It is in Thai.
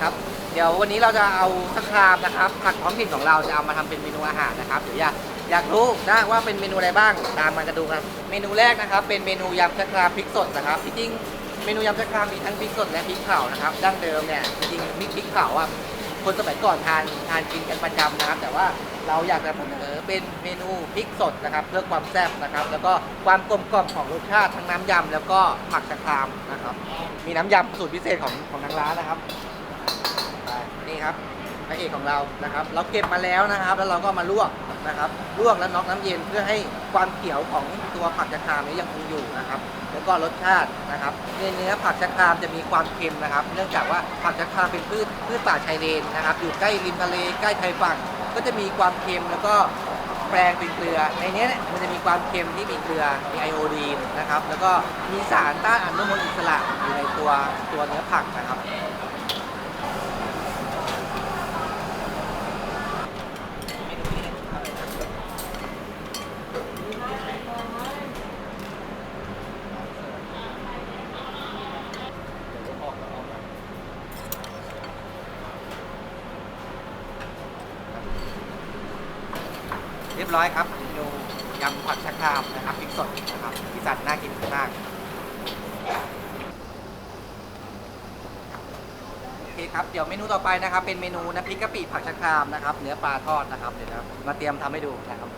ครับ เดี๋ยววันนี้เราจะเอาตะครามนะครับ ผักท้องถิ่นของเราจะเอามาทำเป็นเมนูอาหารนะครับเดี๋ยวอยากอยากรู้นะว่าเป็นเมนูอะไรบ้างตามมากันดูครับ เมนูแรกนะครับเป็นเมนูยำตะครามพริกสดนะครับจริงเมนูยำตะครามมีทั้งพริกสดและพริกเผานะครับดั้งเดิมเนี่ยจริงๆพริกพริกเผาอะคนสมัยก่อนทานทานกินกันประจำนะครับ แต่ว่าเราอยากจะเสนอเป็นเมนูพริกสดนะครับ เพื่อความแซ่บนะครับ แล้วก็ความกลมกล่อมของรสชาติทั้งน้ำยำแล้วก็ผักตะครามนะครับ มีน้ำยำสูตรพิเศษของของทางร้านนะครับ นี่ครับพระเอกของเรานะครับ เราเก็บมาแล้วนะครับ แล้วเราก็มาลวกนะครับลวกแล้วน็อกน้ำเย็นเพื่อให้ความเขียวของตัวผักตะครามนี้ยังคงอยู่นะครับ แล้วก็รสชาตินะครับในเนื้อผักชะครามจะมีความเค็มนะครับ เนื่องจากว่าผักชะครามเป็นพืชพืชป่าชายเลนนะครับ อยู่ใกล้ริมทะเลใกล้ชายฝั่ง ก็จะมีความเค็มแล้วก็แปลงเป็นเกลือ ในเนี้เนี่ยมันจะมีความเค็มที่มีเกลือ มีไอโอดีนนะครับ แล้วก็มีสารต้านอนุมูลอิสระอยู่ในตัวตัวเนื้อผักนะครับ รียบร้อยครับเมนูยำผักชะครามนะครับพริกสดนะครับที่สันน่ากินมากโอเคครับเดี๋ยวเมนูต่อไปนะครับ เป็นเมนูน้ำพริกกะปิผักชะครามนะครับ เนื้อปลาทอดนะครับเดี๋ยวนะครับมาเตรียมทำให้ดูนะครับ